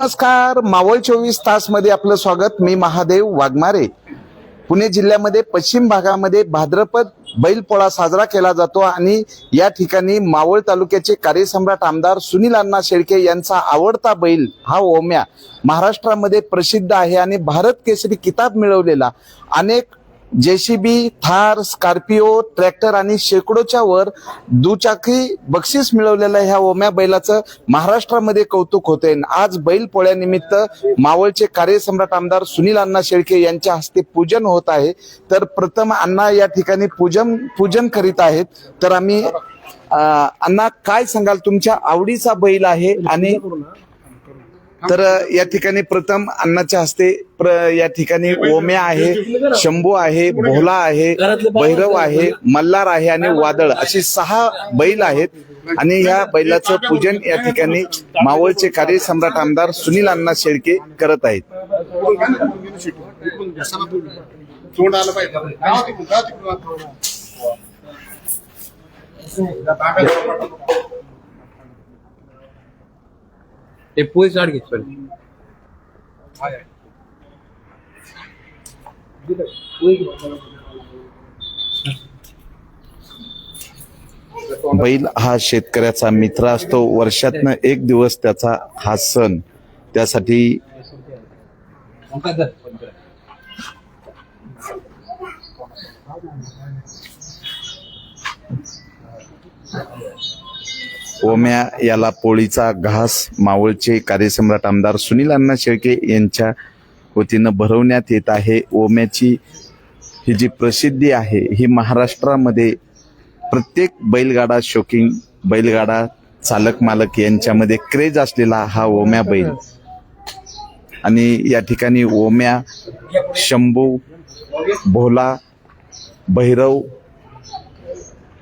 नमस्कार मावळ चोवीस तासमध्ये आपलं स्वागत. मी महादेव वाघमारे. पुणे जिल्ह्यामध्ये पश्चिम भागामध्ये भाद्रपद बैलपोळा साजरा केला जातो आणि या ठिकाणी मावळ तालुक्याचे कार्यसम्राट आमदार सुनील अण्णा शेळके यांचा आवडता बैल हा ओम्या महाराष्ट्रामध्ये प्रसिद्ध आहे आणि भारत केसरी किताब मिळवलेला अनेक जेसीबी थार स्कॉर्पिओ ट्रॅक्टर आणि शेकडोच्या वर दुचाकी बक्षीस मिळवलेलं ह्या ओम्या बैलाचं. महाराष्ट्रामध्ये कौतुक होते आज बैल पोळ्यानिमित्त मावळचे कार्यसम्राट आमदार सुनील अण्णा शेळके यांच्या हस्ते पूजन होत आहे. तर प्रथम अण्णा या ठिकाणी पूजन पूजन करीत आहेत. तर आम्ही अण्णा काय सांगाल? तुमच्या आवडीचा बैल आहे आणि तर या ठिकाणी प्रथम अण्णाच्या हस्ते प्र या ठिकाणी ओम्या आहे शंभू आहे भोला आहे भैरव आहे मल्हार आहे आणि वादळ अशी सहा बैल आहेत. आणि या बैलाचं पूजन या ठिकाणी मावळचे कार्यसम्राट आमदार सुनील अण्णा शेळके करत आहेत. तोंड आलं पाहिजे. गाव तिकडून, गाव तिकडून. बैल हा शेतकऱ्याचा मित्र असतो वर्षातनं एक दिवस त्याचा हा सण त्यासाठी ओम्या याला पोळीचा घास मावळचे कार्यसम्राट आमदार सुनील अण्णा शेळके यांच्या वतीनं भरवण्यात येत आहे. ओम्याची ही जी प्रसिद्धी आहे ही महाराष्ट्रामध्ये प्रत्येक बैलगाडा शोकिंग बैलगाडा चालक मालक यांच्यामध्ये क्रेज असलेला हा ओम्या बैल. आणि या ठिकाणी ओम्या शंभू भोला भैरव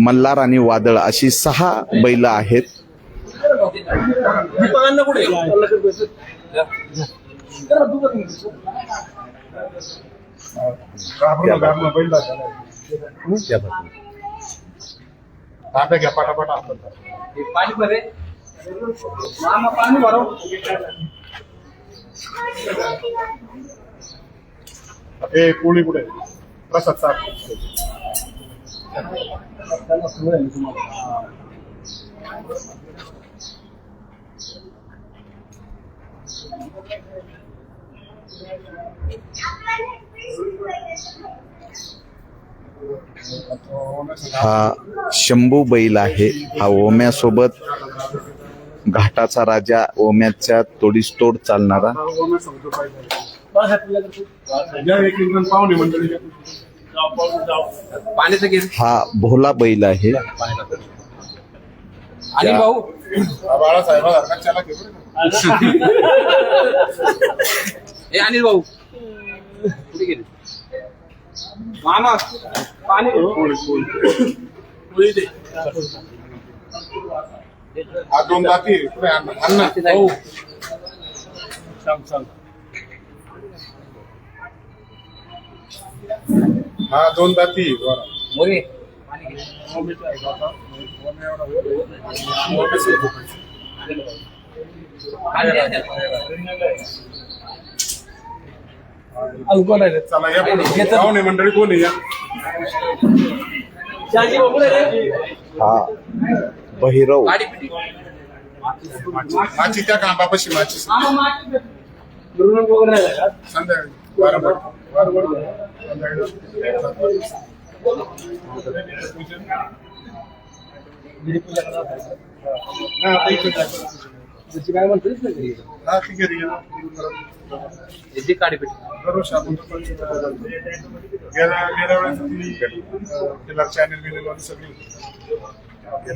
मल्हार आणि वादळ अशी सहा बैल आहेत. ए पोळी कुठे प्रसाद साहेब हा शंभू बैल आहे. हा ओम्यासोबत घाटाचा राजा ओम्याच्या तोडीस तोड चालणारा पाण्याचं हा भोला बैल आहे. आणि भाऊ? हा अनिल भाऊ. कुठे गेले? मामा पाणी दोन हा दोन दाती आहे, बरं. मोरे चला या पुढे. पाहुणे मंडळी कोण आहे या? हा. पिटी. माची त्या खांबापाशी माची. संध्याकाळी. बरोबर काय म्हणतोय हा, ठीक आहे, ठीक दरवर्षी आपण तो गेल्या गेल्या वेळेस ती तिला चॅनल बिनल वाली सगळी होती.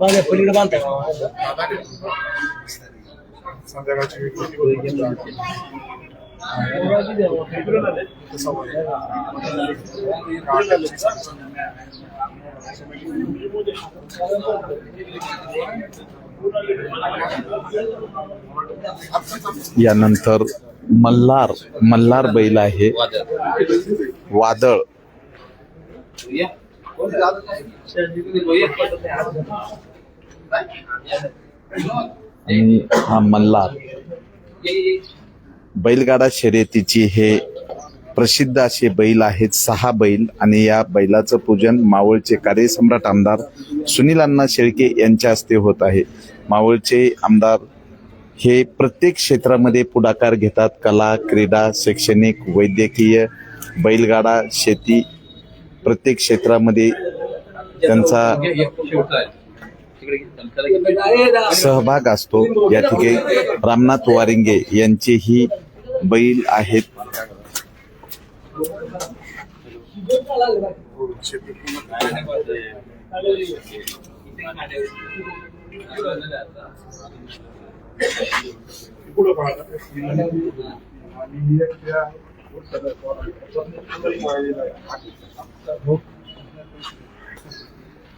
बांधताय आता काय? संध्याकाळची यानंतर मल्हार मल्हार बैल आहे वादळ आणि हा मल्हार. बैलगाडा शर्यतीची हे प्रसिद्ध असे बैल आहेत सहा बैल आणि या बैलाचं पूजन मावळचे कार्यसम्राट आमदार सुनील अण्णा शेळके यांच्या हस्ते होत आहे. मावळचे आमदार हे प्रत्येक क्षेत्रामध्ये पुढाकार घेतात. कला क्रीडा शैक्षणिक वैद्यकीय बैलगाडा शेती प्रत्येक क्षेत्रामध्ये त्यांचा सहभाग असतो या ठिकाणी रामनाथ वारिंगे यांचे ही बैल आहेत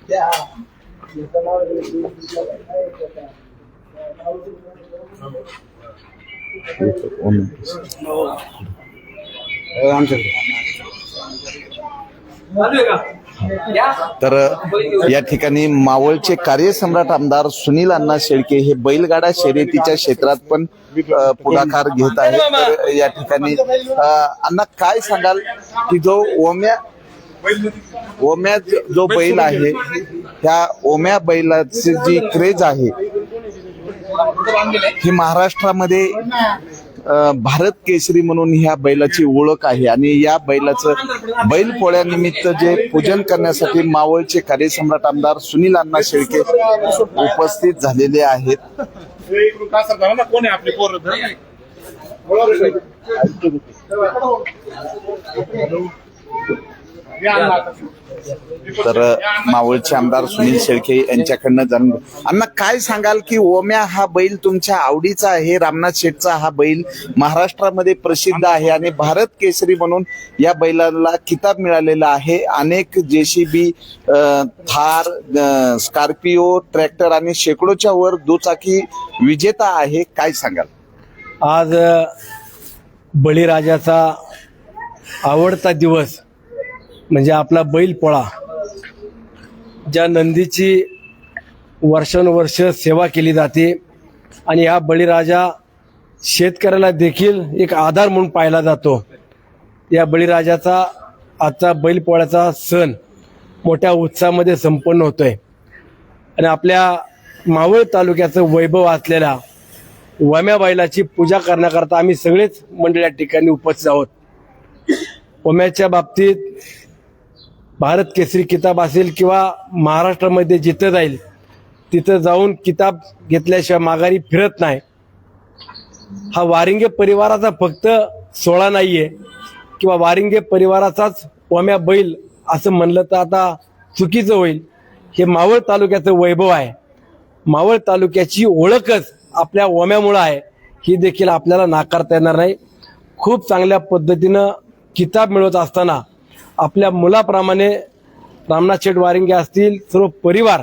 Yeah. तर या ठिकाणी मावळचे कार्यसम्राट आमदार सुनील अण्णा शेळके हे बैलगाडा शर्यतीच्या क्षेत्रात पण पुढाकार घेत आहेत. या ठिकाणी अण्णा काय सांगाल की जो ओम्या ओम्या जो बैल आहे ह्या ओम्या बैलाची जी क्रेज आहे ही महाराष्ट्रामध्ये भारत केसरी म्हणून ह्या बैलाची ओळख आहे. आणि या बैलाचं बैल पोळ्यानिमित्त जे पूजन करण्यासाठी मावळचे कार्यसम्राट आमदार सुनील अण्णा शेळके उपस्थित झालेले आहेत. कोण आहे पोर तर मावळचे आमदार सुनील शेळके यांच्याकडनं जाणून. अण्णा काय सांगाल की ओम्या हा बैल तुमच्या आवडीचा आहे रामनाथ शेठचा हा बैल महाराष्ट्रामध्ये प्रसिद्ध आहे आणि भारत केसरी म्हणून या बैलाला किताब मिळालेला आहे. अनेक जेसीबी थार स्कॉर्पिओ ट्रॅक्टर आणि शेकडोच्या वर दुचाकी विजेता आहे. काय सांगाल? आज बळीराजाचा आवडता दिवस म्हणजे आपला बैल पोळा ज्या नंदीची वर्षानुवर्ष सेवा केली जाते आणि हा बळीराजा शेतकऱ्याला देखील एक आधार म्हणून पाहिला जातो. या बळीराजाचा आजचा बैलपोळ्याचा सण मोठ्या उत्साहामध्ये संपन्न होतोय. आणि आपल्या मावळ तालुक्याचं वैभव असलेल्या वम्या बैलाची पूजा करण्याकरता आम्ही सगळेच मंडळ या ठिकाणी उपस्थित आहोत. वम्याच्या बाबतीत भारत केसरी किताब असेल किंवा महाराष्ट्रामध्ये जिथं जाईल तिथं जाऊन किताब घेतल्याशिवाय माघारी फिरत नाही. हा वारिंगे परिवाराचा फक्त सोळा नाही आहे किंवा वारिंगे परिवाराचाच ओम्या बैल असं म्हणलं तर आता चुकीचं होईल. हे मावळ तालुक्याचं वैभव आहे. मावळ तालुक्याची ओळखच आपल्या ओम्यामुळं आहे. ही देखील आपल्याला नाकारता येणार नाही. खूप चांगल्या पद्धतीनं किताब मिळवत असताना आपल्या मुलाप्रमाणे रामनाथ शेठ वारिंगे असतील सर्व परिवार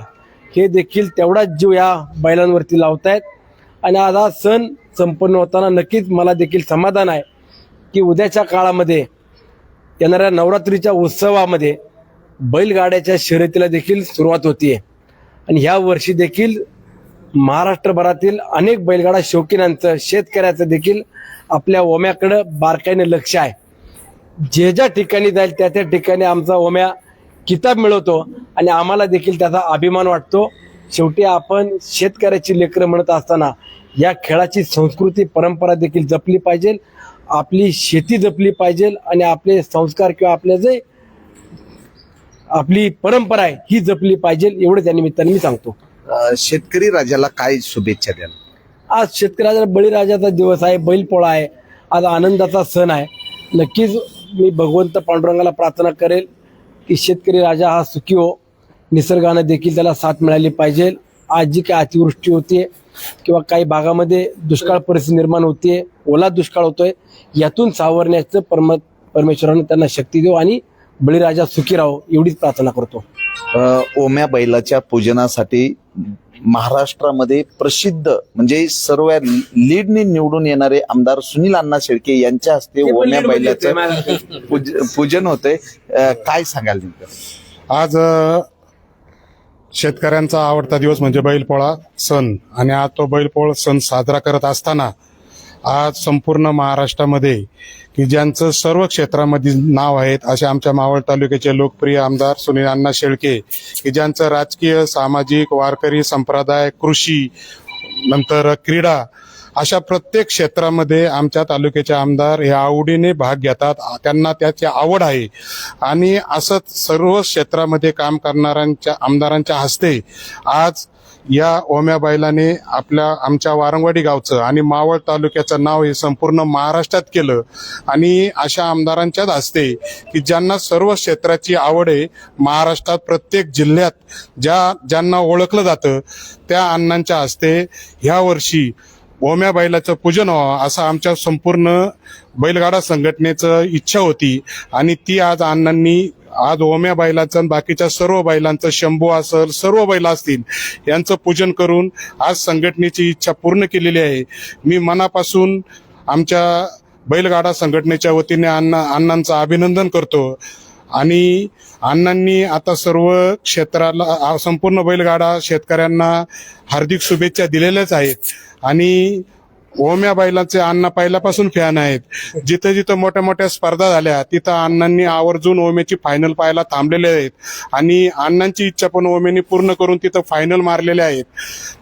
हे देखील तेवढाच जीव या बैलांवरती लावतायत. आणि आज हा सण संपन्न होताना नक्कीच मला देखील समाधान आहे की उद्याच्या काळामध्ये येणाऱ्या नवरात्रीच्या उत्सवामध्ये बैलगाड्याच्या शर्यतीला देखील सुरुवात होतीये. आणि ह्या वर्षी देखील महाराष्ट्रभरातील अनेक बैलगाडा शौकीनांचं शेतकऱ्याचं देखील आपल्या ओम्याकडं बारकाईने लक्ष आहे. जे ज्या ठिकाणी जाईल त्या त्या ठिकाणी आमचा ओम्या किताब मिळवतो आणि आम्हाला देखील त्याचा अभिमान वाटतो. शेवटी आपण शेतकऱ्याची लेकरं म्हणत असताना या खेळाची संस्कृती परंपरा देखील जपली पाहिजे. आपली शेती जपली पाहिजे आणि आपले संस्कार किंवा आपले जे आपली परंपरा आहे ही जपली पाहिजे. एवढं त्या निमित्ताने मी सांगतो. अ, शेतकरी राजाला काय शुभेच्छा द्याल? आज शेतकऱ्याचा बळीराजाचा दिवस आहे बैलपोळा आहे. आज आनंदाचा सण आहे. नक्कीच मी भगवंत पांडुरंगाला प्रार्थना करेल की शेतकरी राजा हा सुखी हो. निसर्गानं देखील त्याला साथ मिळाली पाहिजे. आज जी काही अतिवृष्टी होते किंवा काही भागामध्ये दुष्काळ परिस्थिती निर्माण होते ओला दुष्काळ होतोय यातून सावरण्याचं परम परमेश्वरानं त्यांना शक्ती देऊ आणि बळीराजा सुखी राहो एवढीच प्रार्थना करतो. ओम्या बैलाच्या पूजनासाठी महाराष्ट्रामध्ये प्रसिद्ध म्हणजे सर्व लीडने निवडून येणारे आमदार सुनील अण्णा शेळके यांच्या हस्ते ओम्या बैलाचं पूज- पूजन होतंय. अ, काय सांगाल आज शेतकऱ्यांचा आवडता दिवस म्हणजे बैलपोळा सण. आणि आज तो बैलपोळ सण साजरा करत असताना आज संपूर्ण महाराष्ट्रामध्ये की ज्यांचं सर्व क्षेत्रामध्ये नाव आहेत असे आमच्या मावळ तालुक्याचे लोकप्रिय आमदार सुनील अण्णा शेळके की ज्यांचं राजकीय सामाजिक वारकरी संप्रदाय कृषी नंतर क्रीडा अशा प्रत्येक क्षेत्रामध्ये आमच्या तालुक्याचे आमदार हे आवडीने भाग घेतात. त्यांना त्याची आवड आहे. आणि असंच सर्व क्षेत्रामध्ये काम करणाऱ्यांच्या आमदारांच्या हस्ते आज या ओम्या बैलाने आपल्या आमच्या वारंवाडी गावचं आणि मावळ तालुक्याचं नाव हे संपूर्ण महाराष्ट्रात केलं. आणि अशा आमदारांच्याच असते की ज्यांना सर्व क्षेत्राची आवड आहे महाराष्ट्रात प्रत्येक जिल्ह्यात ज्या ज्यांना ओळखलं जातं त्या अण्णांच्या हस्ते ह्या वर्षी ओम्या बैलाचं पूजन व्हावं असं आमच्या संपूर्ण बैलगाडा संघटनेचं इच्छा होती. आणि ती आज अण्णांनी आज ओम्या बैलाचं आणि बाकीच्या सर्व बैलांचं शंभू असल सर्व बैल असतील यांचं पूजन करून आज संघटनेची इच्छा पूर्ण केलेली आहे. मी मनापासून आमच्या बैलगाडा संघटनेच्या वतीने अण्णा अण्णांचं अभिनंदन करतो. आणि अण्णांनी आता सर्व क्षेत्राला संपूर्ण बैलगाडा शेतकऱ्यांना हार्दिक शुभेच्छा दिलेल्याच आहेत. आणि ओम्या बैलांचे अण्णा पहिल्यापासून फॅन आहेत. जिथं जिथं मोठ्या मोठ्या स्पर्धा झाल्या तिथं अण्णांनी आवर्जून ओम्याची फायनल पाहायला थांबलेले आहेत. आणि अण्णांची इच्छा पण ओम्यानी पूर्ण करून तिथं फायनल मारलेले आहेत.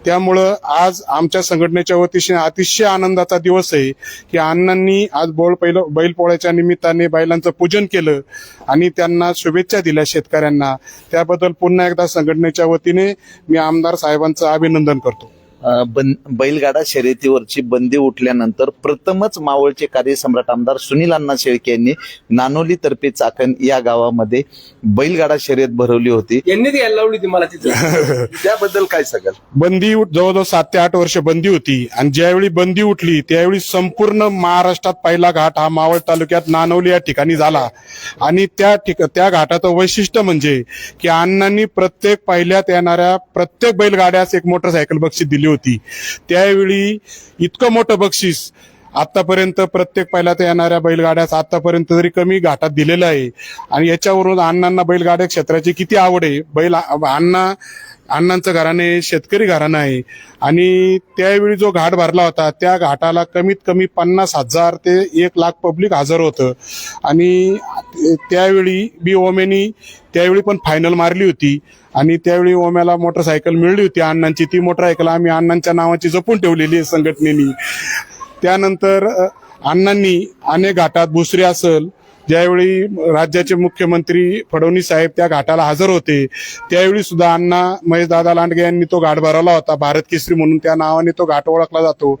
त्यामुळं आज आमच्या संघटनेच्या वतीने अतिशय आनंदाचा दिवस आहे की अण्णांनी आज बोळ पहिलं बैलपोळ्याच्या निमित्ताने बैलांचं पूजन केलं आणि त्यांना शुभेच्छा दिल्या शेतकऱ्यांना. त्याबद्दल पुन्हा एकदा संघटनेच्या वतीने मी आमदार साहेबांचं अभिनंदन करतो. बैलगाडा शर्यतीवरची बंदी उठल्यानंतर प्रथमच मावळचे कार्यसम्राट आमदार सुनील अण्णा शेळके यांनी नानोली तर्फे चाकण या गावामध्ये बैलगाडा शर्यत भरवली होती. यांनी ती यायला लावली ती मला तिथं. त्याबद्दल काय सांगाल? बंदी उठ- जवळजवळ सात ते आठ वर्ष बंदी होती. आणि ज्यावेळी बंदी उठली त्यावेळी संपूर्ण महाराष्ट्रात पहिला घाट हा मावळ तालुक्यात नानवली या ठिकाणी झाला. आणि त्या त्या घाटाचं वैशिष्ट्य म्हणजे की अण्णांनी प्रत्येक पहिल्यात येणाऱ्या प्रत्येक बैलगाड्यास एक मोटरसायकल बक्षीस दिली होती. त्यावेळी इतकं मोठं बक्षीस. आतापर्यंत प्रत्येक पहिल्यात येणाऱ्या बैलगाड्यास आतापर्यंत तरी कमी घाटात दिलेलं आहे. आणि याच्यावरून अण्णांना बैलगाड्या क्षेत्राची किती आवड आहे. बैल अण्णा अण्णांचं घराणे शेतकरी घराणं आहे. आणि त्यावेळी जो घाट भरला होता त्या घाटाला कमीत कमी पन्नास हजार ते एक लाख पब्लिक हजर होतं. आणि त्यावेळी बी ओमेनी त्यावेळी पण फायनल मारली होती. आणि त्यावेळी ओम्याला मोटरसायकल मिळली होती अण्णांची. ती मोटरसायकल आम्ही अण्णांच्या नावाची जपून ठेवलेली आहे संघटनेनी. त्यानंतर अण्णांनी अनेक घाटात भुसरी असल ज्यावेळी राज्याचे मुख्यमंत्री फडणवीस साहेब त्या घाटाला हजर होते त्यावेळी सुद्धा अण्णा महेशदादा लांडगे यांनी तो घाट भरवला होता. भारत केसरी म्हणून त्या नावाने तो घाट ओळखला जातो.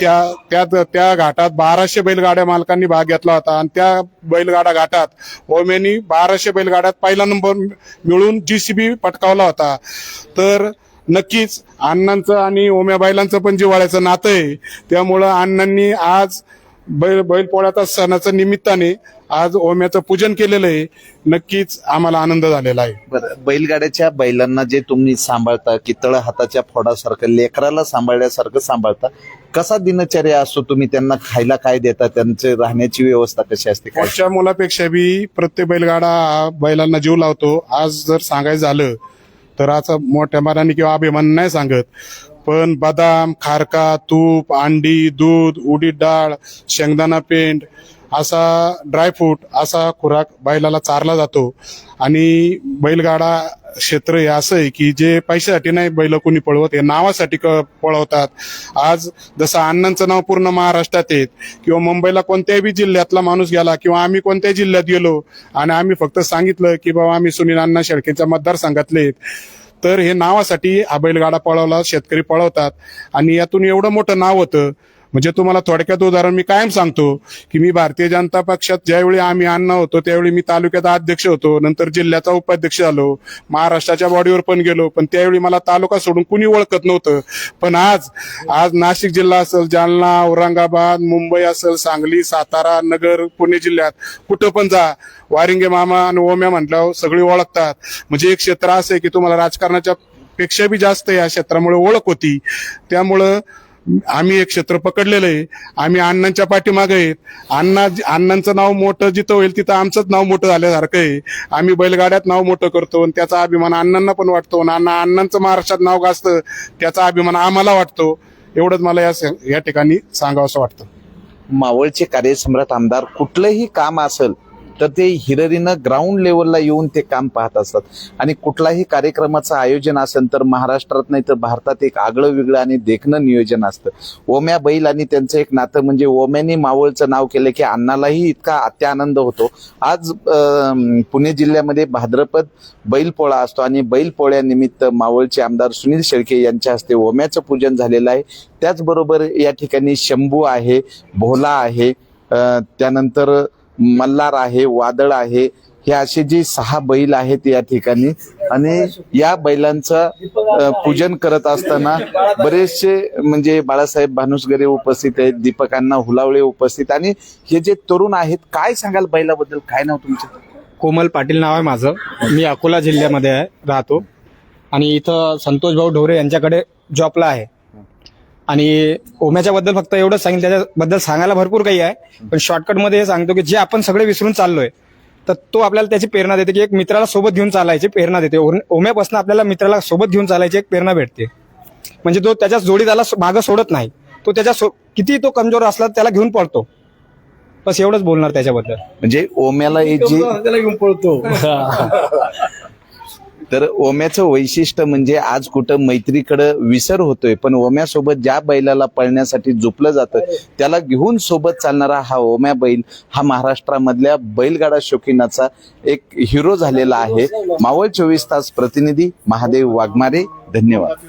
त्या त्यात त्या घाटात बाराशे बैलगाड्या मालकांनी भाग घेतला होता आणि त्या बैलगाडा घाटात ओमेनी बाराशे बैलगाड्यात पहिला नंबर मिळून जीसीबी पटकावला होता. तर नक्कीच अण्णांचं आणि ओम्या बैलांचं पण जिव्हाळ्याचं नातं आहे. त्यामुळं अण्णांनी आज बैल बैलपोळ्याचा सणाच्या निमित्ताने आज ओम्याचं पूजन केलेलं आहे. नक्कीच आम्हाला आनंद झालेला आहे. बरं बैलगाड्याच्या बैलांना जे तुम्ही सांभाळता की तळ हाताच्या फोडासारखं लेकराला सांभाळल्यासारखं सांभाळता कसा दिनचर्या असतो तुम्ही? त्यांना खायला काय देता? त्यांचे राहण्याची व्यवस्था कशी असते? काय? मोठ्या मुलापेक्षा बी प्रत्येक बैलगाडा हा बैलांना जीव लावतो. आज जर सांगायचं झालं तर आज मोठ्या मनाने किंवा अभिमान नाही सांगत. पण बदाम खारका तूप अंडी दूध उडीद डाळ शेंगदाणा पेंड असा ड्रायफ्रूट असा खुराक बैलाला चारला जातो. आणि बैलगाडा क्षेत्र हे असं आहे की जे पैशासाठी नाही बैल कोणी पळवत हे नावासाठी क- पळवतात. आज जसं अण्णांचं नाव पूर्ण महाराष्ट्रात येत किंवा मुंबईला कोणत्याही बी जिल्ह्यातला माणूस गेला किंवा आम्ही कोणत्याही जिल्ह्यात गेलो आणि आम्ही फक्त सांगितलं की बाबा आम्ही सुनील अण्णा शेळकेच्या मतदारसंघातले आहेत. तर हे नावासाठी हा बैलगाडा पळवला शेतकरी पळवतात. आणि यातून एवढं मोठं नाव होतं म्हणजे तुम्हाला थोडक्यात उदाहरण मी कायम सांगतो की मी भारतीय जनता पक्षात ज्यावेळी आम्ही अण्णा होतो त्यावेळी मी तालुक्याचा अध्यक्ष होतो नंतर जिल्ह्याचा उपाध्यक्ष झालो महाराष्ट्राच्या बॉडीवर पण गेलो पण त्यावेळी मला तालुका सोडून कुणी ओळखत नव्हतं. पण आज आज नाशिक जिल्हा असेल जालना औरंगाबाद मुंबई असेल सांगली सातारा नगर पुणे जिल्ह्यात कुठं पण जा वारिंगे मामा आणि ओम्या म्हटल्यावर सगळी ओळखतात. म्हणजे एक क्षेत्र असं आहे की तुम्हाला राजकारणाच्या पेक्षा बी जास्त या क्षेत्रामुळे ओळख होती. त्यामुळं आम्ही एक क्षेत्र पकडलेलं आहे. आम्ही अण्णांच्या पाठीमागे आहेत. अण्णा अण्णांचं नाव मोठं जिथं होईल तिथं आमचंच नाव मोठं झाल्यासारखं आहे. आम्ही बैलगाड्यात नाव मोठं करतो आणि त्याचा अभिमान अण्णांना पण वाटतो आणि अण्णा अण्णांचं महाराष्ट्रात नाव गाजतं त्याचा अभिमान आम्हाला वाटतो. एवढंच मला या या ठिकाणी सांगावं असं वाटतं. मावळचे कार्यसम्राट आमदार कुठलंही काम असेल तर ते हिररीनं ग्राउंड लेवलला येऊन ते काम पाहत असतात. आणि कुठलाही कार्यक्रमाचं आयोजन असेल तर महाराष्ट्रात नाही तर भारतात एक आगळं वेगळं आणि देखणं नियोजन असतं. ओम्या बैल आणि त्यांचं एक नातं म्हणजे ओम्याने मावळचं नाव केलं की अण्णालाही इतका अत्यानंद होतो. आज पुणे जिल्ह्यामध्ये भाद्रपद बैलपोळा असतो आणि बैलपोळ्यानिमित्त मावळचे आमदार सुनील शेळके यांच्या हस्ते ओम्याचं पूजन झालेलं आहे. त्याचबरोबर या ठिकाणी शंभू आहे भोला आहे त्यानंतर मल्हार आहे वादळ आहे हे असे जे सहा बैल आहेत या ठिकाणी आणि या बैलांचं पूजन करत असताना बरेचसे म्हणजे बाळासाहेब भानुसगरे उपस्थित आहेत दीपकांना हुलावळे उपस्थित आणि हे जे तरुण आहेत काय सांगाल बैलाबद्दल? काय नाव तुमचं? कोमल पाटील नाव आहे माझं. मी अकोला जिल्ह्यामध्ये आहे राहतो. आणि इथं संतोष भाऊ ढोरे यांच्याकडे जॉबला आहे. आणि ओम्याच्या बद्दल फक्त एवढंच सांगितलं त्याच्याबद्दल सांगायला भरपूर काही आहे. पण शॉर्टकटमध्ये हे सांगतो की जे आपण सगळे विसरून चाललोय तर तो आपल्याला त्याची प्रेरणा देते की एक मित्राला सोबत घेऊन चालायची प्रेरणा देते. ओम्यापासून आपल्याला मित्राला सोबत घेऊन चालायची एक प्रेरणा भेटते. म्हणजे तो त्याच्या जोडीदाला मागं सोडत नाही. तो त्याच्या सो- किती तो कमजोर असला त्याला घेऊन पळतो. बस एवढंच बोलणार त्याच्याबद्दल. म्हणजे ओम्याला हे जे त्याला घेऊन पळतो. तर ओम्याचं वैशिष्ट्य म्हणजे आज कुठं मैत्रीकडं विसर होतोय पण ओम्यासोबत ज्या बैलाला पळण्यासाठी झोपलं जातं त्याला घेऊन सोबत चालणारा हा ओम्या बैल हा महाराष्ट्रामधल्या बैलगाडा शौकीनाचा एक हिरो झालेला आहे. मावळ चोवीस तास प्रतिनिधी महादेव वाघमारे धन्यवाद.